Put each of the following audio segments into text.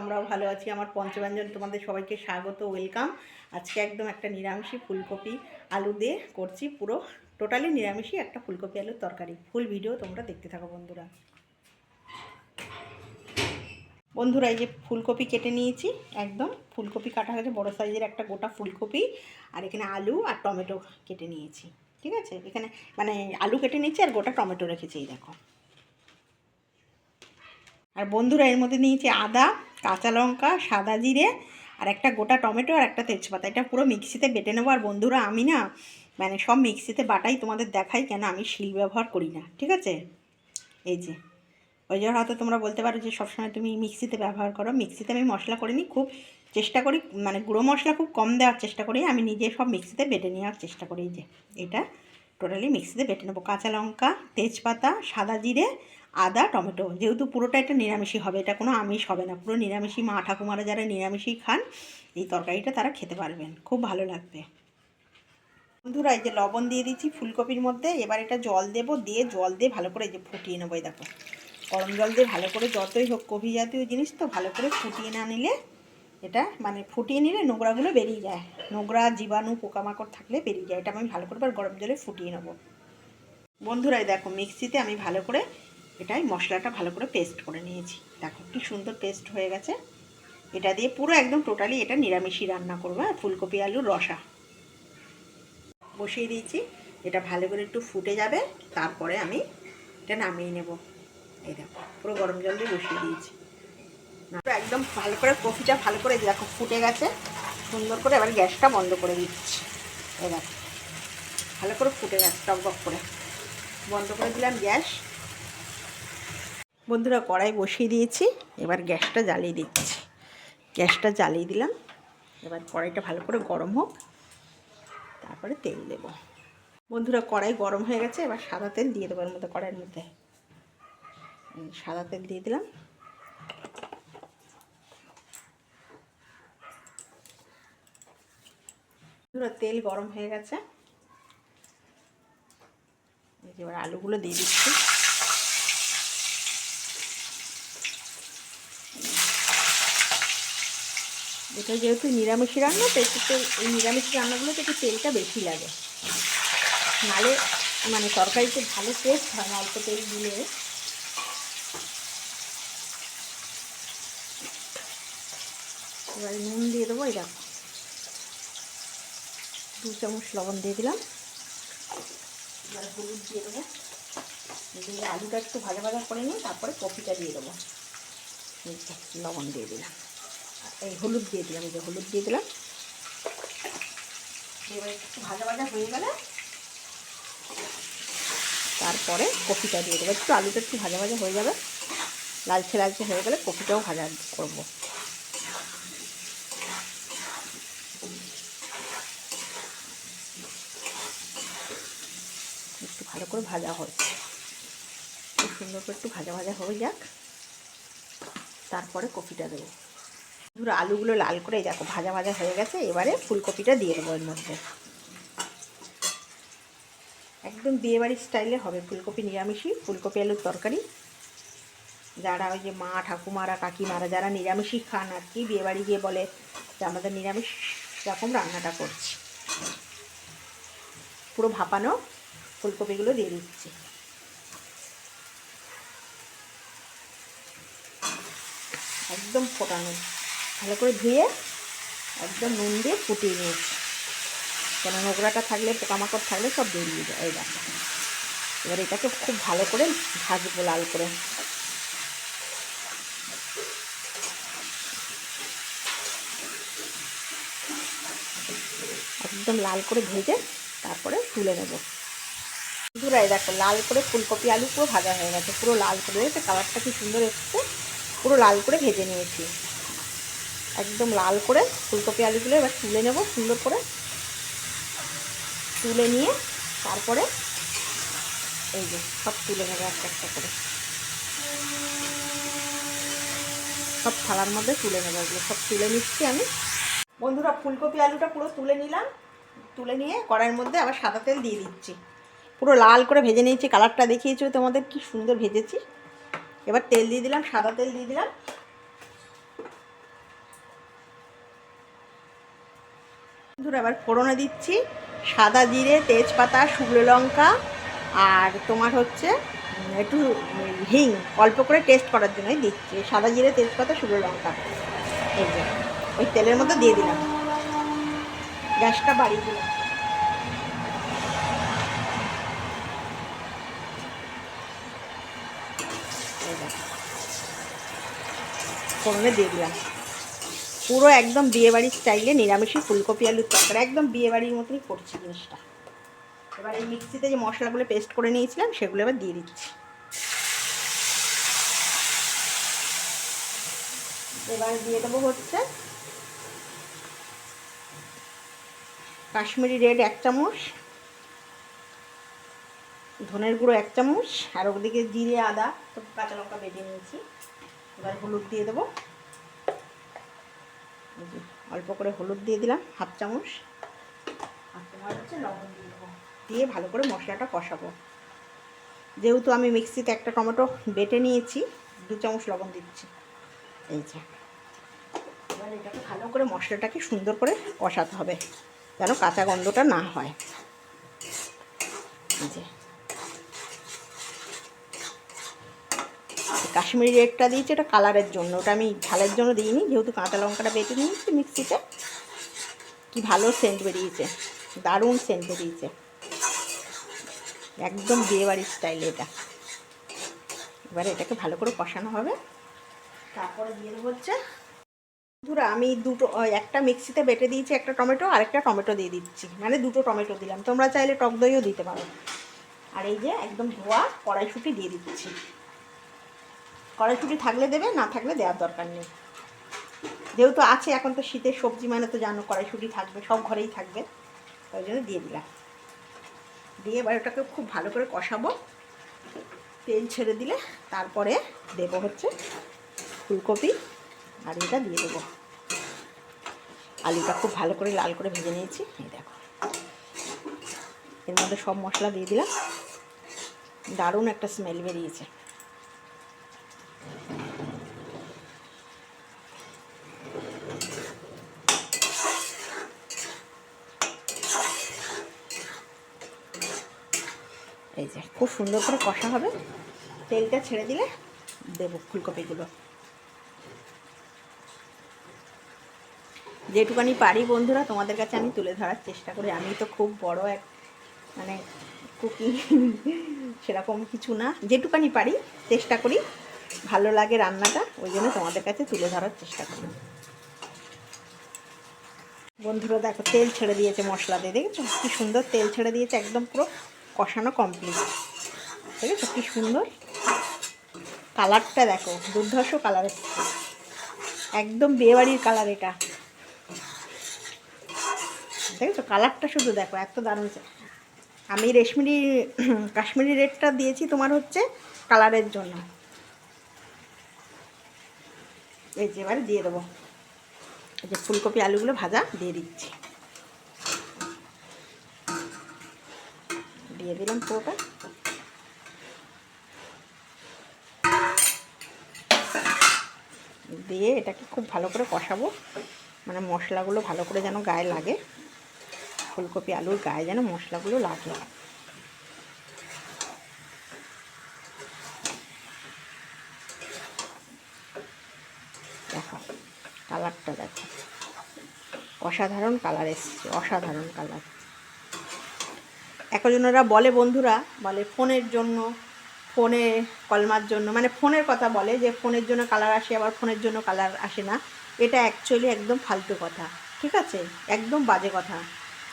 আমরাও ভালো আছি। আমার পঞ্চব্যঞ্জন, তোমাদের সবাইকে স্বাগত, ওয়েলকাম। আজকে একদম একটা নিরামিষি ফুলকপি আলু দিয়ে করছি পুরো, টোটালি নিরামিষই একটা ফুলকপি আলুর তরকারি। ফুল ভিডিও তোমরা দেখতে থাকো বন্ধুরা। বন্ধুরা, এই যে ফুলকপি কেটে নিয়েছি, একদম ফুলকপি কাটা হয়েছে বড় সাইজের একটা গোটা ফুলকপি, আর এখানে আলু আর টমেটো কেটে নিয়েছি, ঠিক আছে? এখানে মানে আলু কেটে নিয়েছি আর গোটা টমেটো রেখেছি, এই দেখো। আর বন্ধুরা, এর মধ্যে নিয়েছি আদা কাঁচা লঙ্কা, সাদা জিরে আর একটা গোটা টমেটো আর একটা তেজপাতা। এটা পুরো মিক্সিতে বেটে নেব। আর বন্ধুরা, আমি না মানে সব মিক্সিতে বাটাই তোমাদের দেখাই কেন আমি শিল ব্যবহার করি না, ঠিক আছে? এই যে, ওই জন্য হয়তো তোমরা বলতে পারো যে সবসময় তুমি মিক্সিতে ব্যবহার করো। মিক্সিতে আমি মশলা করিনি খুব চেষ্টা করি মানে গুঁড়ো মশলা খুব কম দেওয়ার চেষ্টা করি। আমি নিজে সব মিক্সিতে বেটে নেওয়ার চেষ্টা করি। যে, এটা টোটালি মিক্সিতে বেটে নেব। কাঁচা লঙ্কা, তেজপাতা, সাদা জিরে আদা, টমেটো। যেহেতু পুরোটা এটা নিরামিষই হবে, এটা কোনো আমিষ হবে না। পুরো নিরামিষই মা ঠাকুমারা যারা নিরামিষই খান, এই তরকারিটা তারা খেতে পারবেন। খুব ভালো লাগবে। বন্ধুরা, এই যে লবণ দিয়ে দিচ্ছি ফুলকপির মধ্যে। এবার এটা জল দেবো, দিয়ে জল দিয়ে ভালো করে এই যে ফুটিয়ে নেব দেখো। গরম জল দিয়ে ভালো করে যতই হোক কফি জাতীয় জিনিস তো, ভালো করে ফুটিয়ে না নিলে এটা মানে ফুটিয়ে নিলে নোংরাগুলো বেরিয়ে যায়। নোংরা, জীবাণু, পোকামাকড় থাকলে বেরিয়ে যায়। এটা আমি ভালো করে গরম জলে ফুটিয়ে নেব। বন্ধুরাই দেখো, মিক্সিতে আমি ভালো করে এটাই মশলাটা ভালো করে পেস্ট করে নিয়েছি। দেখো কি সুন্দর পেস্ট হয়ে গেছে। এটা দিয়ে পুরো একদম টোটালি এটা নিরামিষই রান্না করব ফুলকপি, আলুর রসা। বসিয়ে দিয়েছি। এটা ভালো করে একটু ফুটে যাবে, তারপরে আমি এটা নামিয়ে নেব। এই দেখো, পুরো গরম জল দিয়ে বসিয়ে দিয়েছি। একদম ভালো করে কফিটা ভালো করে দেখো ফুটে গেছে। সুন্দর করে এবার গ্যাসটা বন্ধ করে দিচ্ছি। দেখো, ভালো করে ফুটে গেছে টক করে। বন্ধ করে দিলাম গ্যাস। বন্ধুরা কড়াই বসিয়ে দিয়েছি, এবার গ্যাসটা জ্বালিয়ে দিচ্ছি। গ্যাসটা জ্বালিয়ে দিলাম, এবার কড়াইটা ভালো করে গরম হোক, তারপরে তেল দেব। বন্ধুরা কড়াই গরম হয়ে গেছে, এবার সাদা তেল দিয়ে দেবো এর মধ্যে, কড়াইয়ের মধ্যে। সাদা তেল দিয়ে দিলাম। বন্ধুরা তেল গরম হয়ে গেছে। এবার আলুগুলো দিয়ে দিচ্ছি। এটা যেহেতু নিরামিষি রান্না, তো একটু এই নিরামিষ রান্নাগুলোতে একটু তেলটা বেশি লাগে। নালে মানে তরকারিতে ভালো টেস্ট হয় অল্প তেল দিলে। এবারে নুন দিয়ে দেবো দেখো। দু চামচ লবণ দিয়ে দিলাম। এবারে হলুদ দিয়ে দেবো। দিয়ে আলুটা একটু ভাজা ভাজা করে নিয়ে তারপরে কপিটা দিয়ে দেবো। লবণ দিয়ে দিলাম। এই হলুদ দিয়ে দিলাম যে হলুদ দিয়ে দিলাম। একটু ভাজা ভাজা হয়ে গেলে তারপরে কপিটা দিয়ে দেবো। একটু আলুটা একটু ভাজা ভাজা হয়ে যাবে। লালচে লালচে হয়ে গেলে কপিটাও ভাজা করব। একটু ভালো করে ভাজা হয় সুন্দর করে একটু ভাজা ভাজা হয়ে যাক। তারপরে কপিটা দেবো। ধরো আলুগুলো লাল করে দেখো ভাজা ভাজা হয়ে গেছে, এবারে ফুলকপিটা দিয়ে দেবো এর মধ্যে। একদম বিয়েবাড়ির স্টাইলে হবে ফুলকপি, নিরামিষই ফুলকপি আলুর তরকারি। যারা ওই যে মা, ঠাকুমারা, কাকিমারা যারা নিরামিষই খান আর কি, বিয়েবাড়ি গিয়ে বলে যে আমাদের নিরামিষ রকম রান্নাটা করছি। পুরো ভাপানো ফুলকপিগুলো দিয়ে দিচ্ছি। একদম ফোটানো। ভালো করে ধুয়ে একদম নুন দিয়ে ফুটিয়ে নিয়েছি। কেন নোংরাটা থাকলে, পোকামাকড় থাকলে সব বেরিয়ে যায়, এই দেখো। এবার এটাকে খুব ভালো করে ভাজবো, লাল করে। একদম লাল করে ভেজে তারপরে তুলে নেব। বন্ধুরা দেখো, লাল করে ফুলকপি আলু পুরো ভাজা হয়ে গেছে, পুরো লাল করে। কালারটা কি সুন্দর এসছে, পুরো লাল করে ভেজে নিয়েছি। একদম লাল করে ফুলকপি আলুগুলো এবার তুলে নেব সুন্দর করে। তুলে নিয়ে তারপরে এই যে সব তুলে নেব একটা একটা করে। সব থালার মধ্যে তুলে নেব এগুলো, সব তুলে নিচ্ছি আমি। বন্ধুরা, ফুলকপি আলুটা পুরো তুলে নিলাম। তুলে নিয়ে কড়াইয়ের মধ্যে আবার সাদা তেল দিয়ে দিচ্ছি। পুরো লাল করে ভেজে নিয়েছি, কালারটা দেখিয়েছি তোমাদের, কি সুন্দর ভেজেছি। এবার তেল দিয়ে দিলাম, সাদা তেল দিয়ে দিলাম। বন্ধুরা এবার ফোড়নে দিচ্ছি। সাদা জিরে, তেজপাতা, শুকনো লঙ্কা আর তোমার হচ্ছে একটু হিং। অল্প করে টেস্ট করার জন্যই দিচ্ছি। সাদা জিরে, তেজপাতা, শুকনো লঙ্কা। এই যে, ওই তেলের মধ্যে দিয়ে দিলাম। গ্যাসটা বাড়িয়ে দিলাম। ফোড়নে দিয়ে দিলাম। পুরো একদম বিয়েবাড়ির স্টাইলে নিরামিষই ফুলকপি আলুর তরকারি, একদম বিয়েবাড়ির মতনই করছি জিনিসটা। এবার এই মিক্সিতে যে মশলাগুলো পেস্ট করে নিয়েছিলাম, সেগুলো এবার দিয়ে দিচ্ছি। এবার দিয়ে দেবো হচ্ছে কাশ্মীরি রেড এক চামচ, ধনের গুঁড়ো এক চামচ, আর ওদিকে জিরে আদা তো কাঁচা লঙ্কা বেটে নিয়েছি। এবার হলুদ দিয়ে দেবো। অল্প করে হলুদ দিয়ে দিলাম হাফ চামচ। হচ্ছে লবণ দিয়ে দেবো। দিয়ে ভালো করে মশলাটা কষাবো। যেহেতু আমি মিক্সিতে একটা টমেটো বেটে নিয়েছি দু চামচ লবণ দিচ্ছি। এই যে। এবার এটাকে ভালো করে মশলাটাকে সুন্দর করে কষাতে হবে যেন কাঁচা গন্ধটা না হয়। এই যে। কাশ্মীরি রেডটা দিয়েছি, ওটা কালারের জন্য। ওটা আমি ঝালের জন্য দিইনি, যেহেতু কাঁচা লঙ্কাটা বেটে নিয়েছি মিক্সিতে। কি ভালো সেন্ট বেরিয়েছে, দারুণ সেন্ট বেরিয়েছে। একদম বিয়েবাড়ির স্টাইল এটা। এবারে এটাকে ভালো করে কষানো হবে। তারপরে দিয়ে হচ্ছে ধরো আমি দুটো একটা মিক্সিতে বেটে দিয়েছি একটা টমেটো, আর একটা টমেটো দিয়ে দিচ্ছি। মানে দুটো টমেটো দিলাম। তোমরা চাইলে টক দইও দিতে পারো। আর এই যে একদম ধোয়া কড়াইশুঁটি দিয়ে দিচ্ছি। কড়াইশুঁটি থাকলে দেবে, না থাকলে দেওয়ার দরকার নেই। যেহেতু আছে, এখন তো শীতের সবজি মানে তো জানো, কড়াইশুঁটি থাকবে, সব ঘরেই থাকবে। তাই জন্য দিয়ে দিলাম। দিয়ে এবার ওটাকে খুব ভালো করে কষাবো। তেল ছেড়ে দিলে তারপরে দেবো হচ্ছে ফুলকপি, আর এটা দিয়ে দেবো। আলুটা খুব ভালো করে লাল করে ভেজে নিয়েছি, এই দেখো। এর মধ্যে সব মশলা দিয়ে দিলাম। দারুণ একটা স্মেল বেরিয়েছে। এই যে, খুব সুন্দর করে কষা হবে। তেলটা ছেড়ে দিলে দেবো ফুলকপিগুলো। যেটুকানি পারি বন্ধুরা, তোমাদের কাছে আমি তুলে ধরার চেষ্টা করি। আমি তো খুব বড় এক মানে কুকিং সেরকম কিছু না। যেটুকানি পারি, চেষ্টা করি। ভালো লাগে রান্নাটা, ওই জন্য তোমাদের কাছে তুলে ধরার চেষ্টা করি বন্ধুরা, দেখো তেল ছেড়ে দিয়েছে মশলা দিয়ে, দেখেছ? কি সুন্দর তেল ছেড়ে দিয়েছে, একদম পুরো কষানো কমপ্লিট দেখেছ? কি সুন্দর কালারটা, দেখো, দুর্ধর্ষ কালার একদম বিয়েবাড়ির কালার এটা। দেখেছ? কালারটা শুধু দেখো, এত দারুণ। আমি রেশমিরি কাশ্মীরি রেডটা দিয়েছি তোমার হচ্ছে কালারের জন্য। এই যে এবারে দিয়ে দেবো। এই যে ফুলকপি আলুগুলো ভাজা, দিয়ে দিচ্ছি। দিয়ে দিলাম পুরোটা। দিয়ে এটাকে খুব ভালো করে কষাবো। মানে মশলাগুলো ভালো করে যেন গায়ে লাগে। ফুলকপি আলুর গায়ে যেন মশলাগুলো লাগে দেখো কালারটা দেখো। অসাধারণ কালার এসছে, অসাধারণ কালার। একজনেরা বলে, বন্ধুরা বলে ফোনের জন্য, ফোনে কলমার জন্য মানে ফোনের কথা বলে যে ফোনের জন্য কালার আসে, আবার ফোনের জন্য কালার আসে না। এটা অ্যাকচুয়ালি একদম ফালতু কথা, ঠিক আছে? একদম বাজে কথা।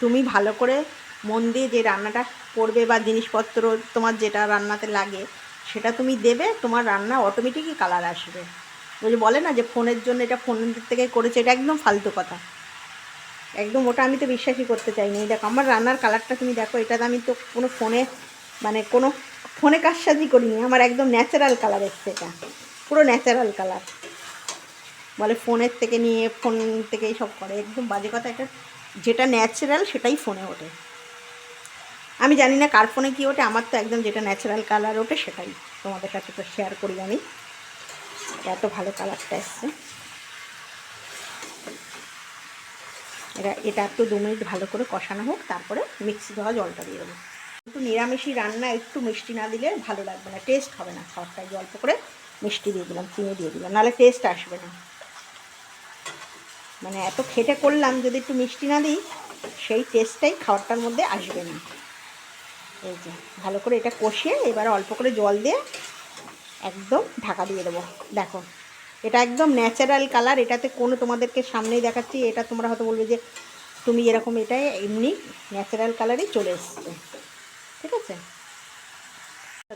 তুমি ভালো করে মন দিয়ে যে রান্নাটা করবে বা জিনিসপত্র তোমার যেটা রান্নাতে লাগে, সেটা তুমি দেবে, তোমার রান্না অটোমেটিকই কালার আসবে। যে বলে না যে ফোনের জন্য এটা ফোনের থেকে করেছে, এটা একদম ফালতু কথা। একদম ওটা আমি তো বিশ্বাসই করতে চাইনি। এই দেখো, আমার রান্নার কালারটা তুমি দেখো এটা আমি তো কোনো ফোনে মানে কোনো ফোনে কাজসাজি করিনি, আমার একদম ন্যাচারাল কালার এসছে এটা পুরো ন্যাচারাল কালার বলে ফোনের থেকে নিয়ে, ফোন থেকে সব করে। একদম বাজে কথা এটা। যেটা ন্যাচারাল সেটাই ফোনে ওঠে। আমি জানি না কার ফোনে কী ওঠে, আমার তো একদম যেটা ন্যাচারাল কালার ওঠে, সেটাই তোমাদের সাথে তো শেয়ার করি আমি। এত ভালো কালারটা এসছে। এটা এটা একটু দু মিনিট ভালো করে কষানো হোক, তারপরে মিক্সি ধোয়া জলটা দিয়ে দেবো। একটু নিরামিষি রান্না, একটু মিষ্টি না দিলে ভালো লাগবে না টেস্ট হবে না। খাবারটায় অল্প করে মিষ্টি দিয়ে দিলাম, চিনি দিয়ে দিলাম, নাহলে টেস্ট আসবে না। মানে এত খেটে করলাম, যদি একটু মিষ্টি না দিই, সেই টেস্টটাই খাবারটার মধ্যে আসবে না। এই যে, ভালো করে এটা কষিয়ে এবার অল্প করে জল দিয়ে একদম ঢাকা দিয়ে দেবো। দেখো, এটা একদম ন্যাচারাল কালার এটাতে কোনো তোমাদেরকে সামনেই দেখাচ্ছি, এটা তোমরা হয়তো বলবে যে তুমি এরকম এটাই এমনি ন্যাচারাল কালারই চলে এসছে। ঠিক আছে?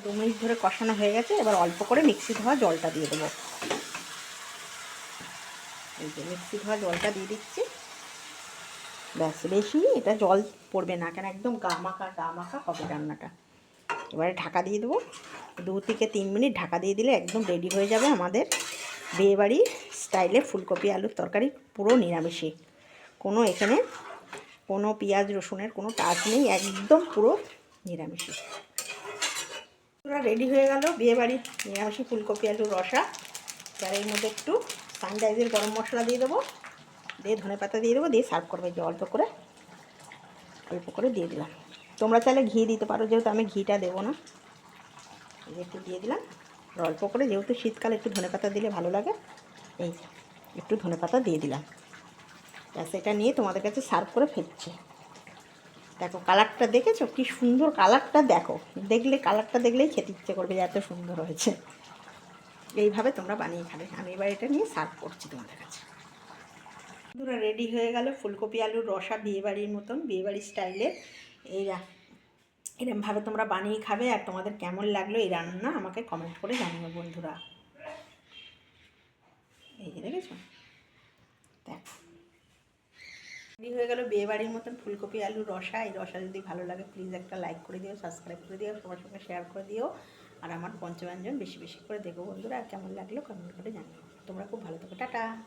দু মিনিট ধরে কষানো হয়ে গেছে, এবার অল্প করে মিক্সি ধোয়া জলটা দিয়ে দেবো। এই যে মিক্সি ধোয়া জলটা দিয়ে দিচ্ছি। ব্যাস, বেশি এটা জল পড়বে না, কেন একদম গা মাখা গা মাখা হবে রান্নাটা। এবারে ঢাকা দিয়ে দেবো। দু থেকে তিন মিনিট ঢাকা দিয়ে দিলে একদম রেডি হয়ে যাবে আমাদের বিয়েবাড়ির স্টাইলে ফুলকপি, আলুর তরকারি, পুরো নিরামিষই। কোনো এখানে কোনো পেঁয়াজ, রসুনের কোনো টাচ নেই, একদম পুরো নিরামিষই। পুরো রেডি হয়ে গেল বিয়েবাড়ির নিরামিষি ফুলকপি, আলুর রসা। এবার এর মধ্যে একটু সানরাইজের গরম মশলা দিয়ে দেবো। দিয়ে ধনে পাতা দিয়ে দেবো, দিয়ে সার্ভ করবে যে অল্প করে। অল্প করে দিয়ে দিলাম। তোমরা চাইলে ঘি দিতে পারো, যেহেতু আমি ঘিটা দেবো না। একটু দিয়ে দিলাম। অল্প করে যেহেতু শীতকালে একটু ধনে পাতা দিলে ভালো লাগে, এই একটু ধনে পাতা দিয়ে দিলাম। ব্যাস, এটা নিয়ে তোমাদের কাছে সার্ভ করে ফেলছে। দেখো, কালারটা দেখেছ? কি সুন্দর কালারটা দেখো। দেখলে, কালারটা দেখলেই খেতে ইচ্ছে করবে যে এত সুন্দর হয়েছে। এইভাবে তোমরা বানিয়ে খাবে। আমি এবার এটা নিয়ে সার্ভ করছি তোমাদের কাছে। বন্ধুরা, রেডি হয়ে গেল ফুলকপি আলুর রসা বিয়েবাড়ির মতন, বিয়েবাড়ির স্টাইলে। এই রা- এরমভাবে তোমরা বানিয়ে খাবে আর তোমাদের কেমন লাগল এই রান্না আমাকে কমেন্ট করে জানিও বন্ধুরা। এই যে দেখেছ? দেখো। রেডি হয়ে গেল বিয়েবাড়ির মতন ফুলকপি আলুর রসা। এই রসা যদি ভালো লাগে প্লিজ একটা লাইক করে দিও সাবস্ক্রাইব করে দিও, সবার সঙ্গে শেয়ার করে দিও। আর আমার পঞ্চব্যঞ্জন বেশি বেশি করে দেখো বন্ধুরা আর কেমন লাগল কমেন্ট করে জানিও। তোমরা খুব ভালো থাকো, টাটা।